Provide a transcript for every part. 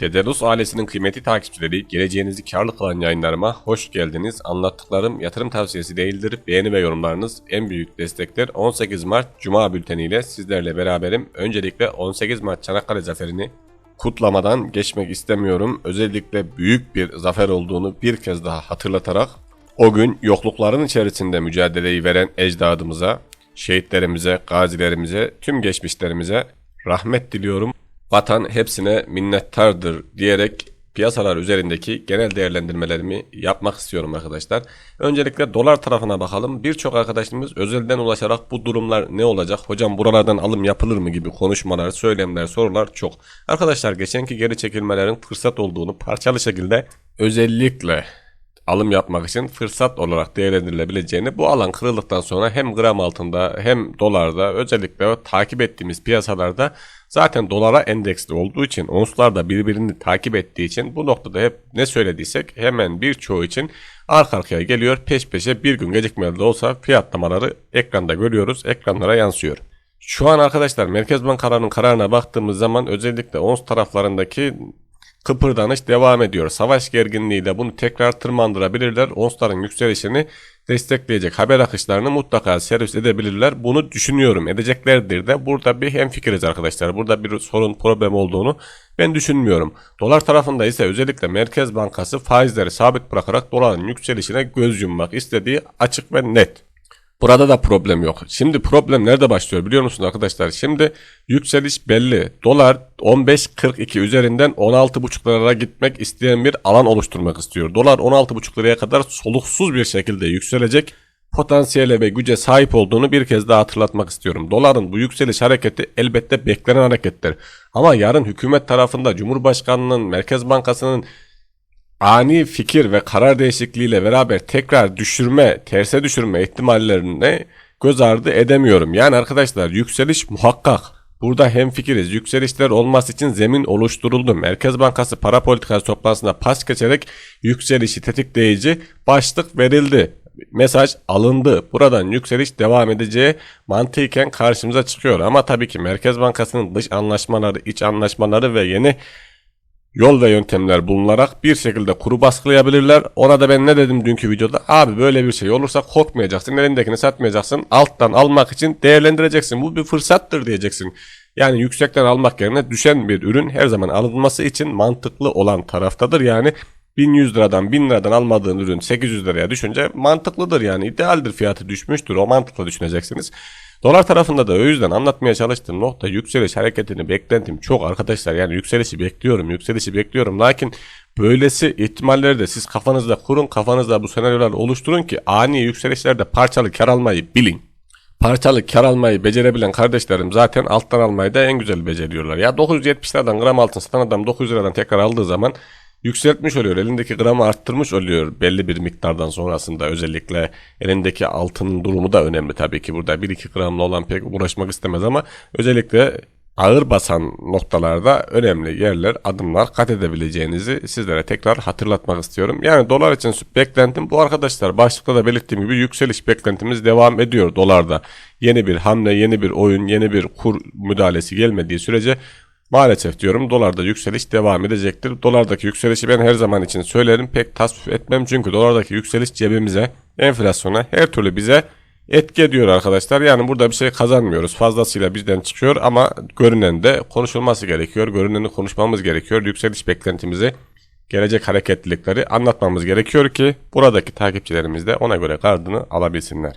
Dedalus ailesinin kıymetli takipçileri, geleceğinizi karlı kılan yayınlarıma hoş geldiniz. Anlattıklarım yatırım tavsiyesi değildir. Beğeni ve yorumlarınız en büyük destekler. 18 Mart Cuma bülteniyle sizlerle beraberim. Öncelikle 18 Mart Çanakkale zaferini kutlamadan geçmek istemiyorum. Özellikle büyük bir zafer olduğunu bir kez daha hatırlatarak o gün yoklukların içerisinde mücadeleyi veren ecdadımıza, şehitlerimize, gazilerimize, tüm geçmişlerimize rahmet diliyorum. Vatan hepsine minnettardır diyerek piyasalar üzerindeki genel değerlendirmelerimi yapmak istiyorum arkadaşlar. Öncelikle dolar tarafına bakalım. Birçok arkadaşımız özelden ulaşarak bu durumlar ne olacak? Hocam buralardan alım yapılır mı gibi konuşmalar, söylemler, sorular çok. Arkadaşlar geçenki geri çekilmelerin fırsat olduğunu parçalı şekilde özellikle alım yapmak için fırsat olarak değerlendirilebileceğini bu alan kırıldıktan sonra hem gram altında hem dolarda özellikle takip ettiğimiz piyasalarda zaten dolara endeksli olduğu için onslar da birbirini takip ettiği için bu noktada hep ne söylediysek hemen birçoğu için arka arkaya geliyor peş peşe bir gün gecikmeli de olsa fiyatlamaları ekranda görüyoruz ekranlara yansıyor. Şu an arkadaşlar Merkez Bankalarının kararına baktığımız zaman özellikle ons taraflarındaki kıpırdanış devam ediyor. Savaş gerginliğiyle bunu tekrar tırmandırabilirler. Onsların yükselişini destekleyecek haber akışlarını mutlaka servis edebilirler. Bunu düşünüyorum. Edeceklerdir de. Burada bir hemfikiriz arkadaşlar. Burada bir sorun problem olduğunu ben düşünmüyorum. Dolar tarafında ise özellikle Merkez Bankası faizleri sabit bırakarak doların yükselişine göz yummak istediği açık ve net. Burada da problem yok. Şimdi problem nerede başlıyor biliyor musunuz arkadaşlar? Şimdi yükseliş belli. Dolar 15.42 üzerinden 16.5 liralara gitmek isteyen bir alan oluşturmak istiyor. Dolar 16.5 liraya kadar soluksuz bir şekilde yükselecek potansiyele ve güce sahip olduğunu bir kez daha hatırlatmak istiyorum. Doların bu yükseliş hareketi elbette beklenen hareketler. Ama yarın hükümet tarafında Cumhurbaşkanının, Merkez Bankası'nın ani fikir ve karar değişikliğiyle beraber tekrar düşürme, terse düşürme ihtimallerini göz ardı edemiyorum. Yani arkadaşlar yükseliş muhakkak. Burada hem fikiriz. Yükselişler olması için zemin oluşturuldu. Merkez Bankası para politikası toplantısında pas geçerek yükselişi tetikleyici başlık verildi. Mesaj alındı. Buradan yükseliş devam edeceği mantıken karşımıza çıkıyor. Ama tabii ki Merkez Bankası'nın dış anlaşmaları, iç anlaşmaları ve yeni yol ve yöntemler bulunarak bir şekilde kuru baskılayabilirler. Ona da ben ne dedim dünkü videoda? Abi böyle bir şey olursa korkmayacaksın. Elindekini satmayacaksın. Alttan almak için değerlendireceksin. Bu bir fırsattır diyeceksin. Yani yüksekten almak yerine düşen bir ürün her zaman alınması için mantıklı olan taraftadır. Yani 1100 liradan 1000 liradan almadığın ürün 800 liraya düşünce mantıklıdır yani idealdir fiyatı düşmüştür o mantıkla düşüneceksiniz. Dolar tarafında da o yüzden anlatmaya çalıştığım nokta yükseliş hareketini beklentim çok arkadaşlar. Yani yükselişi bekliyorum, yükselişi bekliyorum. Lakin böylesi ihtimalleri de siz kafanızda kurun, kafanızda bu senaryolar oluşturun ki ani yükselişlerde parçalı kar almayı bilin. Parçalı kar almayı becerebilen kardeşlerim zaten alttan almayı da en güzel beceriyorlar. Ya 970 liradan gram altın satan adam 900 liradan tekrar aldığı zaman yükseltmiş oluyor. Elindeki gramı arttırmış oluyor belli bir miktardan sonrasında. Özellikle elindeki altının durumu da önemli tabii ki. Burada 1-2 gramla olan pek uğraşmak istemez ama özellikle ağır basan noktalarda önemli yerler, adımlar kat edebileceğinizi sizlere tekrar hatırlatmak istiyorum. Yani dolar için beklentim bu arkadaşlar. Başlıkta da belirttiğim gibi yükseliş beklentimiz devam ediyor dolarda. Yeni bir hamle, yeni bir oyun, yeni bir kur müdahalesi gelmediği sürece Maalesef diyorum dolarda yükseliş devam edecektir. Dolardaki yükselişi ben her zaman için söylerim pek tasvip etmem çünkü dolardaki yükseliş cebimize, enflasyona her türlü bize etki ediyor arkadaşlar. Yani burada bir şey kazanmıyoruz. Fazlasıyla bizden çıkıyor ama görünen de konuşulması gerekiyor. Görüneni konuşmamız gerekiyor. Yükseliş beklentimizi, gelecek hareketlilikleri anlatmamız gerekiyor ki buradaki takipçilerimiz de ona göre gardını alabilsinler.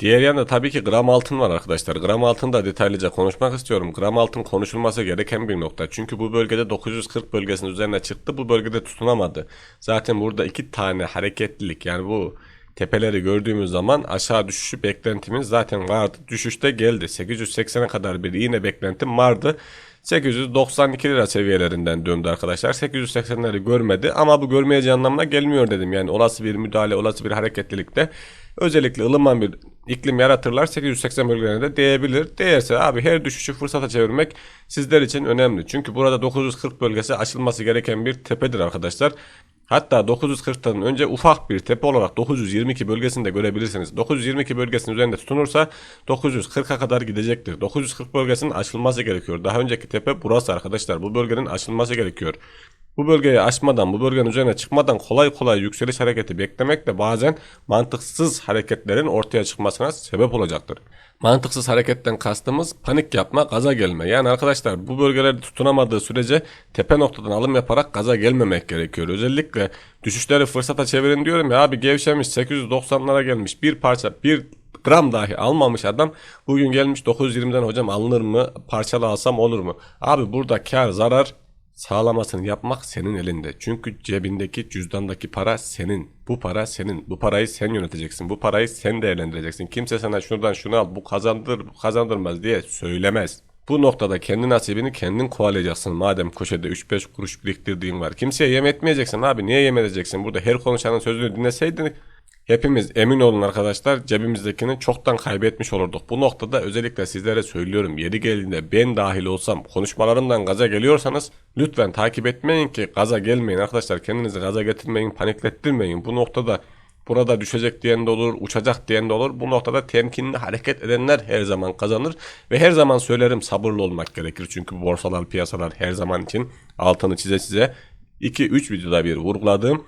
Diğer yanda tabii ki gram altın var arkadaşlar. Gram altın da detaylıca konuşmak istiyorum. Gram altın konuşulması gereken bir nokta. Çünkü bu bölgede 940 bölgesinin üzerine çıktı. Bu bölgede tutunamadı. Zaten burada iki tane hareketlilik yani bu tepeleri gördüğümüz zaman aşağı düşüşü beklentimiz zaten vardı. Düşüşte geldi. 880'e kadar bir yine beklentim vardı. 892 lira seviyelerinden döndü arkadaşlar. 880'leri görmedi ama bu görmeyeceği anlamına gelmiyor dedim. Yani olası bir müdahale, olası bir hareketlilikte özellikle ılıman bir iklim yaratırlar 880 bölgelerine de değebilir. Değerse abi her düşüşü fırsata çevirmek sizler için önemli. Çünkü burada 940 bölgesi açılması gereken bir tepedir arkadaşlar. Hatta 940'tan önce ufak bir tepe olarak 922 bölgesinde görebilirsiniz. 922 bölgesinin üzerinde tutunursa 940'a kadar gidecektir. 940 bölgesinin açılması gerekiyor. Daha önceki tepe burası arkadaşlar. Bu bölgenin açılması gerekiyor. Bu bölgeyi aşmadan, bu bölgenin üzerine çıkmadan kolay kolay yükseliş hareketi beklemek de bazen mantıksız hareketlerin ortaya çıkmasına sebep olacaktır. Mantıksız hareketten kastımız panik yapma, gaza gelme. Yani arkadaşlar bu bölgelerde tutunamadığı sürece tepe noktadan alım yaparak gaza gelmemek gerekiyor. Özellikle düşüşleri fırsata çevirin diyorum ya abi gevşemiş 890'lara gelmiş bir parça bir gram dahi almamış adam bugün gelmiş 920'den hocam alınır mı parçalı alsam olur mu? Abi burada kar zarar sağlamasını yapmak senin elinde. Çünkü cebindeki cüzdandaki para senin. Bu para senin. Bu parayı sen yöneteceksin. Bu parayı sen değerlendireceksin. Kimse sana şuradan şunu al bu kazandır bu kazandırmaz diye söylemez. Bu noktada kendi nasibini kendin kovalayacaksın. Madem köşede 3-5 kuruş biriktirdiğin var. Kimseye yem etmeyeceksin abi. Niye yem edeceksin? Burada her konuşanın sözünü dinleseydin Hepimiz emin olun arkadaşlar cebimizdekini çoktan kaybetmiş olurduk. Bu noktada özellikle sizlere söylüyorum yeri geldiğinde ben dahil olsam konuşmalarımdan gaza geliyorsanız lütfen takip etmeyin ki gaza gelmeyin arkadaşlar kendinizi gaza getirmeyin paniklettirmeyin. Bu noktada burada düşecek diyen de olur uçacak diyen de olur. Bu noktada temkinli hareket edenler her zaman kazanır ve her zaman söylerim sabırlı olmak gerekir. Çünkü borsalar piyasalar her zaman için altını çize çize 2-3 videoda bir vurguladığım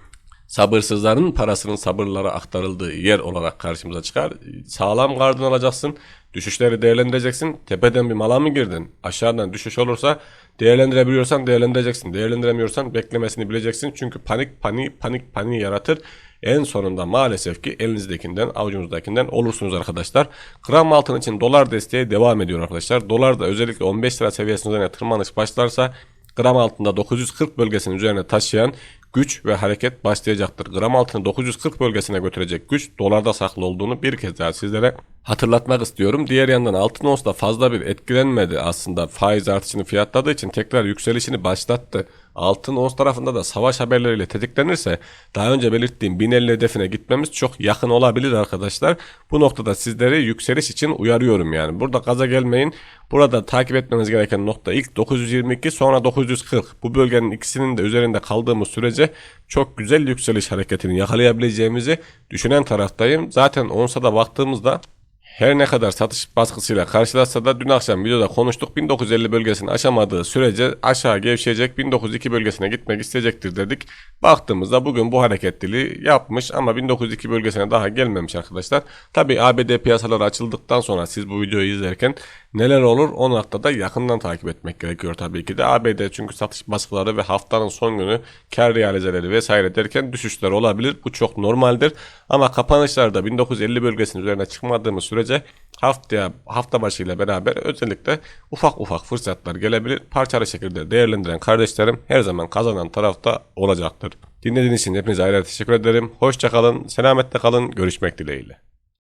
sabırsızların parasının sabırlara aktarıldığı yer olarak karşımıza çıkar. Sağlam gardını alacaksın. Düşüşleri değerlendireceksin. Tepeden bir mala mı girdin? Aşağıdan düşüş olursa değerlendirebiliyorsan değerlendireceksin. Değerlendiremiyorsan beklemesini bileceksin. Çünkü panik panik panik panik yaratır. En sonunda maalesef ki elinizdekinden avucunuzdakinden olursunuz arkadaşlar. Gram altın için dolar desteği devam ediyor arkadaşlar. Dolar da özellikle 15 lira seviyesinin üzerine tırmanış başlarsa gram altında 940 bölgesinin üzerine taşıyan güç ve hareket başlayacaktır. Gram altını 940 bölgesine götürecek güç dolarda saklı olduğunu bir kez daha sizlere hatırlatmak istiyorum. Diğer yandan altın ons da fazla bir etkilenmedi aslında faiz artışını fiyatladığı için tekrar yükselişini başlattı. Altın ons tarafında da savaş haberleriyle tetiklenirse daha önce belirttiğim 1050 hedefine gitmemiz çok yakın olabilir arkadaşlar. Bu noktada sizleri yükseliş için uyarıyorum yani. Burada gaza gelmeyin. Burada takip etmeniz gereken nokta ilk 922 sonra 940. Bu bölgenin ikisinin de üzerinde kaldığımız sürece çok güzel yükseliş hareketini yakalayabileceğimizi düşünen taraftayım. Zaten onsa da baktığımızda her ne kadar satış baskısıyla karşılaşsa da dün akşam videoda konuştuk 1950 bölgesini aşamadığı sürece aşağı gevşeyecek 1902 bölgesine gitmek isteyecektir dedik. Baktığımızda bugün bu hareketliliği yapmış ama 1902 bölgesine daha gelmemiş arkadaşlar. Tabi ABD piyasaları açıldıktan sonra siz bu videoyu izlerken neler olur o noktada yakından takip etmek gerekiyor tabii ki de. ABD çünkü satış baskıları ve haftanın son günü kar realizeleri vesaire derken düşüşler olabilir. Bu çok normaldir. Ama kapanışlarda 1950 bölgesinin üzerine çıkmadığımız sürece haftaya hafta başıyla beraber özellikle ufak ufak fırsatlar gelebilir. Parçalı şekilde değerlendiren kardeşlerim her zaman kazanan tarafta olacaktır. Dinlediğiniz için hepinize ayrıca teşekkür ederim. Hoşçakalın, selametle kalın, görüşmek dileğiyle.